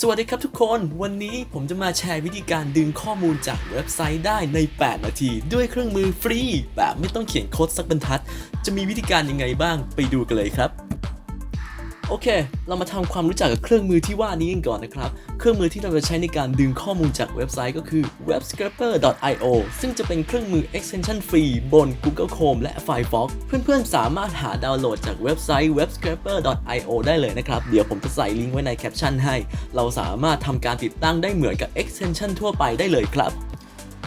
สวัสดีครับทุกคน วันนี้ผมจะมาแชร์วิธีการดึงข้อมูลจากเว็บไซต์ได้ใน 8 นาที ด้วยเครื่องมือฟรี แบบไม่ต้องเขียนโค้ดสักบรรทัด จะมีวิธีการยังไงบ้างไปดูกันเลยครับ โอเค เรามาทำความรู้จักกับเครื่องมือที่ว่านี้กันก่อนนะครับ เครื่องมือที่เราจะใช้ในการดึงข้อมูลจากเว็บไซต์ก็คือ webscraper.io ซึ่งจะเป็นเครื่องมือ extension ฟรีบน Google Chrome และ Firefox เพื่อนๆ สามารถหาดาวน์โหลดจากเว็บไซต์ webscraper.io ได้เลยนะครับ เดี๋ยวผมจะใส่ลิงก์ไว้ในแคปชั่นให้ เราสามารถทำการติดตั้งได้เหมือนกับ extension ทั่วไปได้เลยครับ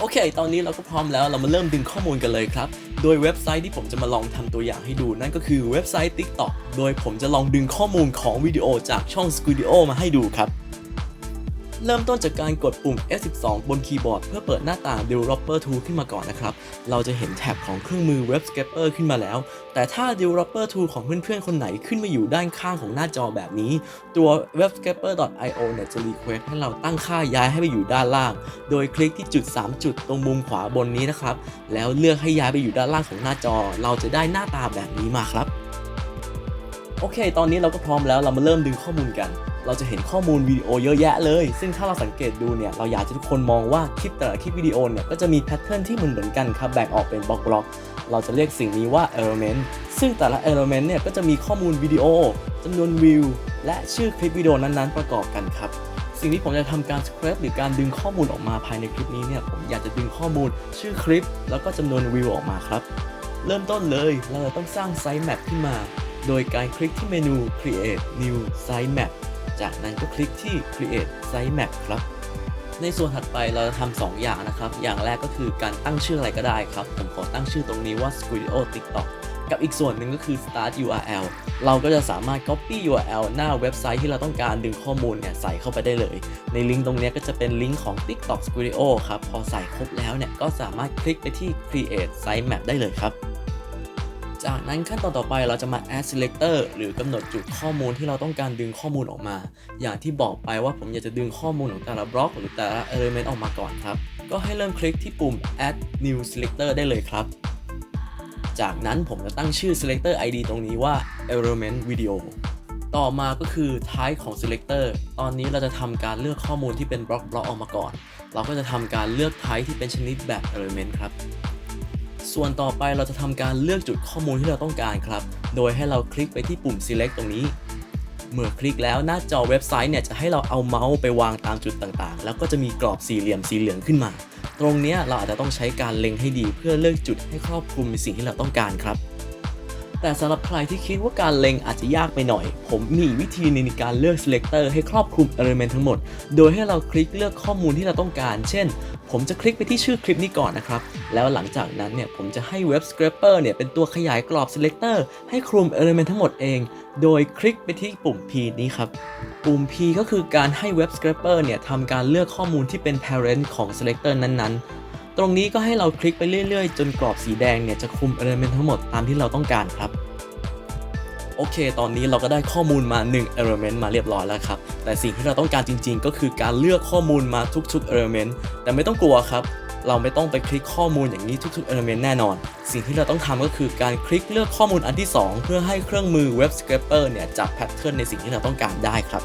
โอเค ตอนนี้เราก็พร้อมแล้วเรามาเริ่มดึงข้อมูลกันเลยครับ โดยเว็บไซต์ที่ผมจะมาลองทำตัวอย่างให้ดู นั่นก็คือเว็บไซต์ TikTok โดยผมจะลองดึงข้อมูลของวิดีโอจากช่อง Studio มาให้ดูครับ เริ่มต้นจากการกดปุ่ม F12 บนคีย์บอร์ด เพื่อเปิดหน้าต่าง Developer Tool ขึ้นมาก่อนนะครับ เราจะเห็นแท็บของเครื่องมือ Web Scraper ขึ้นมาแล้ว แต่ถ้า Developer Tool ของเพื่อนๆ คนไหนขึ้นมาอยู่ด้านข้างของหน้าจอแบบนี้ ตัว webscraper.io เนี่ยจะ request ให้เราตั้งค่าย้ายให้ไปอยู่ด้านล่าง โดยคลิกที่จุด 3 จุดตรงมุมขวาบนนี้นะครับ แล้วเลือกให้ย้ายไปอยู่ด้านล่างของหน้าจอ เราจะได้หน้าตาแบบนี้มาครับ โอเค ตอนนี้เราก็พร้อมแล้ว เรามาเริ่มดึงข้อมูลกัน เราจะเห็นข้อมูลวิดีโอเยอะแยะเลย ซึ่งถ้าเราสังเกตดูเนี่ย เราอยากจะทุกคนมองว่าคลิปแต่ละคลิปวิดีโอเนี่ย ก็จะมีแพทเทิร์นที่เหมือนเหมือนกันครับ แบ่งออกเป็นบล็อกบล็อกๆเราจะเรียกสิ่งนี้ว่า element ซึ่งแต่ละ element เนี่ย ก็จะมีข้อมูลวิดีโอจำนวนวิว และชื่อคลิปวิดีโอนั้นๆ ประกอบกันครับสิ่งที่ผมจะทำการ scrape หรือการดึงข้อมูลออกมาภายในคลิปนี้เนี่ยผมอยากจะดึงข้อมูลชื่อคลิป แล้วก็จำนวนวิวออกมาครับ เริ่มต้นเลยเราจะต้องสร้าง site map ขึ้นมา โดยการคลิกที่เมนู create new site map จากนั้นก็คลิกที่ create site map ครับในส่วนถัดไปเราจะทำสองอย่างนะครับ อย่างแรกก็คือการตั้งชื่ออะไรก็ได้ครับ ผมขอตั้งชื่อตรงนี้ว่า Studio TikTok กับอีกส่วนหนึ่งก็คือ start URL เราก็จะสามารถ copy URL หน้าเว็บไซต์ที่เราต้องการดึงข้อมูลเนี่ยใส่เข้าไปได้เลย ในลิงก์ตรงนี้ก็จะเป็นลิงก์ของ TikTok Studio ครับ พอใส่ครบแล้วเนี่ยก็สามารถคลิกไปที่ create site map ได้เลยครับ จากนั้นขั้นตอนต่อไปเราจะมา add selector หรือกำหนดจุดข้อมูลที่เราต้องการดึงข้อมูลออกมา อย่างที่บอกไปว่าผมอยากจะดึงข้อมูลของแต่ละบล็อก หรือแต่ละ element ออกมาก่อนครับ ก็ให้เริ่มคลิกที่ปุ่ม add new selector ได้เลยครับ จากนั้นผมจะตั้งชื่อ selector id ตรงนี้ว่า element video ต่อมาก็คือ type ของ selector ตอนนี้เราจะทำการเลือกข้อมูลที่เป็นบล็อกบล็อกออกมาก่อน เราก็จะทำการเลือก type ที่เป็นชนิดแบบ element ครับ ส่วนต่อไปเราจะทำการเลือกจุดข้อมูลที่เราต้องการครับ โดยให้เราคลิกไปที่ปุ่ม select ตรงนี้ เมื่อคลิกแล้วหน้าจอเว็บไซต์เนี่ยจะให้เราเอาเมาส์ไปวางตามจุดต่างๆ แล้วก็จะมีกรอบสี่เหลี่ยมสีเหลืองขึ้นมา ตรงนี้เราอาจจะต้องใช้การเล็งให้ดีเพื่อเลือกจุดให้ครอบคลุมในสิ่งที่เราต้องการครับ แต่สำหรับใครที่คิดว่าการเล็งอาจจะยากไปหน่อย ผมมีวิธีในการเลือก selector ให้ครอบคลุม element ทั้งหมด โดยให้เราคลิกเลือกข้อมูลที่เราต้องการ เช่น ผมจะคลิกไปที่ชื่อคลิปนี้ก่อนนะครับ แล้วหลังจากนั้นเนี่ยผมจะให้ web scraper เนี่ยเป็นตัวขยายกรอบ selector ให้คลุม element ทั้งหมดเอง โดยคลิกไปที่ปุ่ม P นี้ครับ ปุ่ม P ก็คือการให้ web scraper เนี่ยทำการเลือกข้อมูลที่เป็น parent ของ selector นั้นๆ ตรงนี้ก็ให้เราคลิกไปเรื่อยๆ จนกรอบสีแดงเนี่ยจะคุม element ทั้งหมดตามที่เราต้องการครับ โอเค ตอนนี้เราก็ได้ข้อมูลมา 1 element มาเรียบร้อยแล้วครับ แต่สิ่งที่เราต้องการจริง ๆ ก็คือการเลือกข้อมูลมาทุกๆ element แต่ไม่ต้องกลัวครับเราไม่ต้องไปคลิกข้อมูลอย่างนี้ทุกๆ element แน่นอน สิ่งที่เราต้องทำก็คือการคลิกเลือกข้อมูลอันที่ 2 เพื่อให้เครื่องมือ web scraper เนี่ยจับแพทเทิร์นในสิ่งที่เราต้องการได้ครับ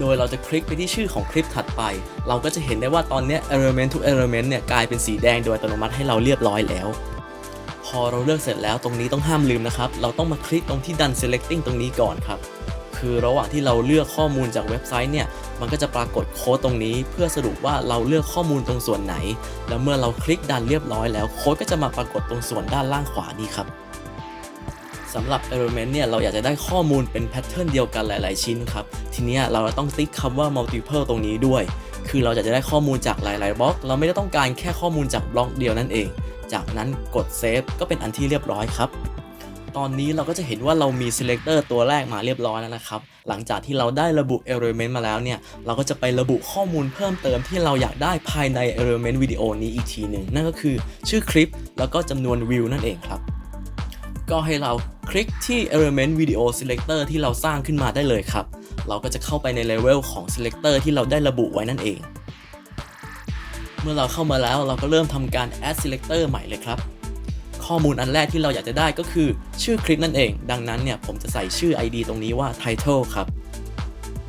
โดยเราจะคลิกไปที่ชื่อของคลิปถัดไป เราก็จะเห็นได้ว่าตอนนี้ element ทุก element เนี่ยกลายเป็นสีแดงโดยอัตโนมัติให้เราเรียบร้อยแล้ว พอเราเลือกเสร็จแล้วตรงนี้ต้องห้ามลืมนะครับ เราต้องมาคลิกตรงที่ done selecting ตรงนี้ก่อนครับ คือระหว่างที่เราเลือกข้อมูลจากเว็บไซต์เนี่ยมันก็จะปรากฏโค้ดตรงนี้เพื่อสรุปว่าเราเลือกข้อมูลตรงส่วนไหน แล้วเมื่อเราคลิกดันเรียบร้อยแล้วโค้ดก็จะมาปรากฏตรงส่วนด้านล่างขวานี้ครับ สำหรับ element เนี่ยเราอยากจะได้ข้อมูลเป็นแพทเทิร์นเดียวกันหลาย ๆ ชิ้นครับ ทีนี้เราต้องติ๊กคำว่า multiple ตรงนี้ด้วย คือเราอยากจะได้ข้อมูลจากหลาย ๆ บล็อก เราไม่ได้ต้องการแค่ข้อมูลจากบล็อกเดียวนั่นเอง จากนั้นกด save ก็เป็นอันที่เรียบร้อยครับ ตอนนี้เราก็จะเห็นว่าเรามี selector ตัวแรกมาเรียบร้อยแล้วนะครับ หลังจากที่เราได้ระบุ element มาแล้วเนี่ย เราก็จะไประบุข้อมูลเพิ่มเติมที่เราอยากได้ภายใน element วิดีโอนี้อีกทีหนึ่งนั่นก็คือชื่อคลิปแล้วก็จำนวนวิวนั่นเองครับก็ให้เรา คลิกที่ element video selector ที่เราสร้างขึ้นมาได้เลยครับ เราก็จะเข้าไปในเลเวลของ selector ที่เราได้ระบุไว้นั่นเอง เมื่อเราเข้ามาแล้วเราก็เริ่มทำการ add selector ใหม่เลยครับ ข้อมูลอันแรกที่เราอยากจะได้ก็คือชื่อคลิปนั่นเอง ดังนั้นเนี่ยผมจะใส่ชื่อ ID ตรงนี้ว่า title ครับ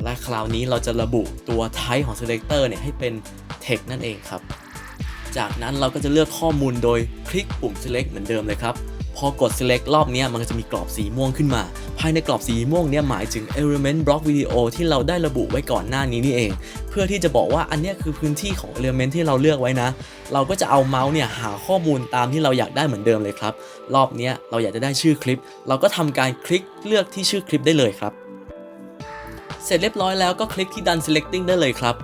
และคราวนี้เราจะระบุตัว type ของ selector เนี่ยให้เป็น text นั่นเองครับ จากนั้นเราก็จะเลือกข้อมูลโดยคลิกปุ่ม select เหมือนเดิมเลยครับ พอกด select รอบนี้มันก็จะมีกรอบสีม่วงขึ้นมา ภายในกรอบสีม่วงเนี่ยหมายถึง element block video ที่เราได้ระบุไว้ก่อนหน้านี้นี่เอง เพื่อที่จะบอกว่าอันนี้คือพื้นที่ของ element ที่เราเลือกไว้นะ เราก็จะเอาเมาส์เนี่ยหาข้อมูลตามที่เราอยากได้เหมือนเดิมเลยครับ รอบนี้เราอยากจะได้ชื่อคลิป เราก็ทำการคลิกเลือกที่ชื่อคลิปได้เลยครับ เสร็จเรียบร้อยแล้วก็คลิกที่ done selecting ได้เลยครับ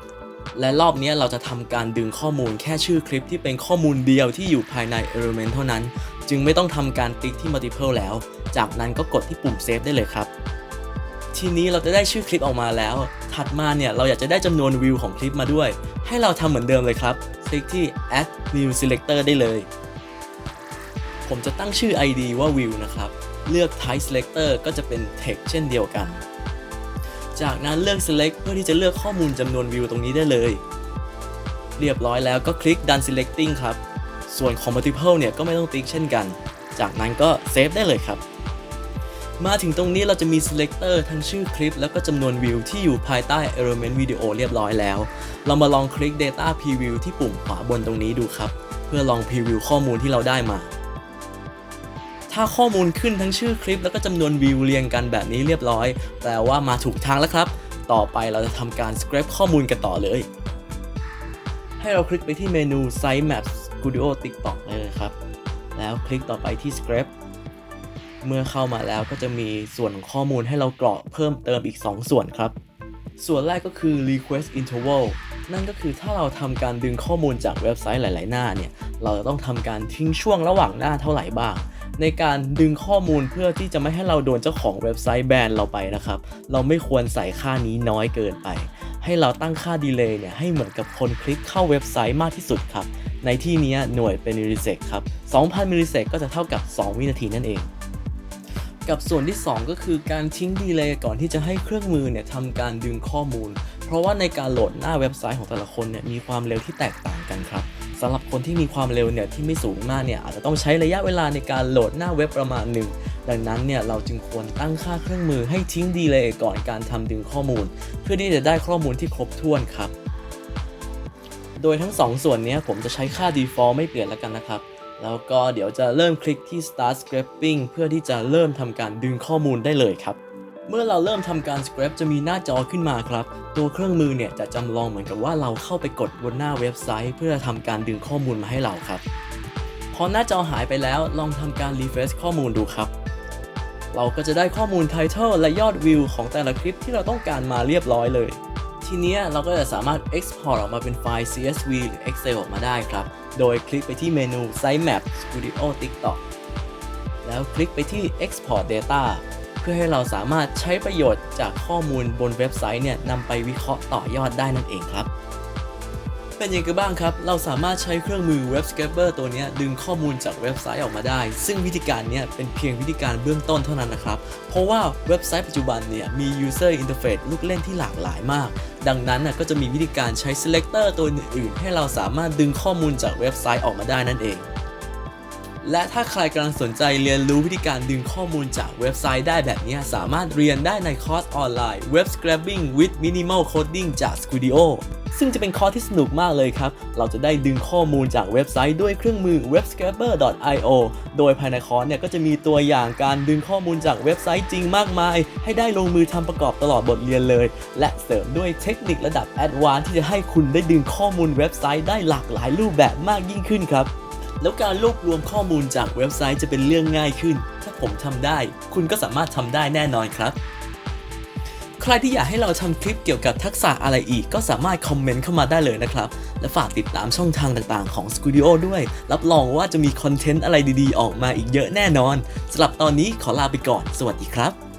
และรอบนี้เราจะทำการดึงข้อมูลแค่ชื่อคลิปที่เป็นข้อมูลเดียวที่อยู่ภายใน element เท่านั้น จึงไม่ต้องทำการติ๊กที่ multiple แล้ว จากนั้นก็กดที่ปุ่ม save ได้เลยครับ ทีนี้เราจะได้ชื่อคลิปออกมาแล้ว ถัดมาเนี่ยเราอยากจะได้จำนวนวิวของคลิปมาด้วย ให้เราทำเหมือนเดิมเลยครับ คลิกที่ add new selector ได้เลย ผมจะตั้งชื่อ ID ว่า view นะครับ เลือก type selector ก็จะเป็น text เช่นเดียวกัน จากนั้นเลือก select เพื่อที่จะเลือกข้อมูลจำนวนวิวตรงนี้ได้เลย เรียบร้อยแล้วก็คลิก done selecting ครับ ส่วนของ multiple เนี่ยก็ไม่ต้องติ๊กเช่นกัน จากนั้นก็เซฟได้เลยครับ มาถึงตรงนี้เราจะมี selector ทั้งชื่อคลิป แล้วก็จำนวนวิวที่อยู่ภายใต้ element video เรียบร้อยแล้ว เรามาลองคลิก data preview ที่ปุ่มขวาบนตรงนี้ดูครับ เพื่อลอง preview ข้อมูลที่เราได้มาถ้าข้อมูลขึ้นทั้งชื่อคลิปแล้วก็จำนวนวิวเรียงกันแบบนี้เรียบร้อย แปลว่ามาถูกทางแล้วครับ ต่อไปเราจะทำการ scrape ข้อมูลกันต่อเลย ให้เราคลิกไปที่เมนู Site map Map Studio TikTok เลยครับ แล้วคลิกต่อไปที่ Scrape เมื่อเข้ามาแล้วก็จะมีส่วนของข้อมูลให้เรากรอกเพิ่มเติมอีก 2 ส่วนครับ ส่วนแรกก็คือ request interval นั่นก็คือถ้าเราทำการดึงข้อมูลจากเว็บไซต์หลาย ๆ หน้าเนี่ย เราจะต้องทำการทิ้งช่วงระหว่างหน้าเท่าไหร่บ้าง ในการดึงข้อมูลเพื่อที่จะไม่ให้เราโดนเจ้าของเว็บไซต์แบนเราไปนะครับ เราไม่ควรใส่ค่านี้น้อยเกินไป ให้เราตั้งค่าดีเลย์เนี่ยให้เหมือนกับคนคลิกเข้าเว็บไซต์มากที่สุดครับ ในที่นี้หน่วยเป็นมิลลิเซกครับ 2,000 มิลลิเซกก็จะเท่ากับ 2 วินาทีนั่นเอง กับส่วนที่ 2 ก็คือการทิ้งดีเลย์ก่อนที่จะให้เครื่องมือเนี่ยทำการดึงข้อมูล เพราะว่าในการโหลดหน้าเว็บไซต์ของแต่ละคนเนี่ยมีความเร็วที่แตกต่างกันครับสำหรับคนที่มีความเร็วเนี่ยที่ไม่สูงมากเนี่ยอาจจะต้องใช้ระยะเวลาในการโหลดหน้าเว็บประมาณหนึ่งดังนั้นเนี่ยเราจึงควรตั้งค่าเครื่องมือให้ทิ้งดีเลย์ก่อนการทำดึงข้อมูล เพื่อที่จะได้ข้อมูลที่ครบถ้วนครับ โดยทั้ง 2 ส่วนนี้ผมจะใช้ค่า default ไม่เปลี่ยนแล้วกันนะครับ แล้วก็เดี๋ยวจะเริ่มคลิกที่ start scraping เพื่อที่จะเริ่มทำการดึงข้อมูลได้เลยครับ เมื่อเราเริ่มทำการ scrape จะมีหน้าจอขึ้นมาครับ ตัวเครื่องมือเนี่ยจะจำลองเหมือนกับว่าเราเข้าไปกดบนหน้าเว็บไซต์ เพื่อทำการดึงข้อมูลมาให้เราครับ พอหน้าจอหายไปแล้วลองทำการ refresh ข้อมูลดูครับเราก็จะได้ข้อมูล title และยอดวิวของแต่ละคลิปที่เราต้องการมาเรียบร้อยเลย ทีเนี้ยเราก็จะสามารถ export ออกมาเป็นไฟล์ CSV หรือ Excel ออกมาได้ครับ โดยคลิกไปที่เมนู Sitemap Studio TikTok แล้วคลิกไปที่ Export Data เพื่อให้เราสามารถใช้ประโยชน์จากข้อมูลบนเว็บไซต์เนี่ยนำไปวิเคราะห์ต่อยอดได้นั่นเองครับ เป็นยังไงกันบ้างครับ เราสามารถใช้เครื่องมือ Web Scraper ตัวนี้ดึงข้อมูลจากเว็บไซต์ออกมาได้ ซึ่งวิธีการนี้เป็นเพียงวิธีการเบื้องต้นเท่านั้นนะครับ เพราะว่าเว็บไซต์ปัจจุบันเนี่ยมี User Interface ลูกเล่นที่หลากหลายมาก ดังนั้นก็จะมีวิธีการใช้ Selector ตัวอื่นๆ ให้เราสามารถดึงข้อมูลจากเว็บไซต์ออกมาได้นั่นเองและถ้าใครกำลังสนใจเรียนรู้วิธีการดึงข้อมูลจากเว็บไซต์ได้แบบนี้ สามารถเรียนได้ในคอร์สออนไลน์ Web Scraping with Minimal Coding จาก Studio ซึ่งจะเป็นคอร์สที่สนุกมากเลยครับ เราจะได้ดึงข้อมูลจากเว็บไซต์ด้วยเครื่องมือ webscraper.io โดยภายในคอร์สเนี่ยก็จะมีตัวอย่างการดึงข้อมูลจากเว็บไซต์จริงมากมาย ให้ได้ลงมือทำประกอบตลอดบทเรียนเลย และเสริมด้วยเทคนิคระดับแอดวานซ์ที่จะให้คุณได้ดึงข้อมูลเว็บไซต์ได้หลากหลายรูปแบบมากยิ่งขึ้นครับแล้วการรวบรวมข้อมูลจากเว็บไซต์จะเป็นเรื่องง่ายขึ้น ถ้าผมทำได้ คุณก็สามารถทำได้แน่นอนครับ ใครที่อยากให้เราทำคลิปเกี่ยวกับทักษะอะไรอีก ก็สามารถคอมเมนต์เข้ามาได้เลยนะครับ และฝากติดตามช่องทางต่างๆของ Studio ด้วย รับรองว่าจะมีคอนเทนต์อะไรดีๆ ออกมาอีกเยอะแน่นอนสำหรับตอนนี้ขอลาไปก่อน สวัสดีครับ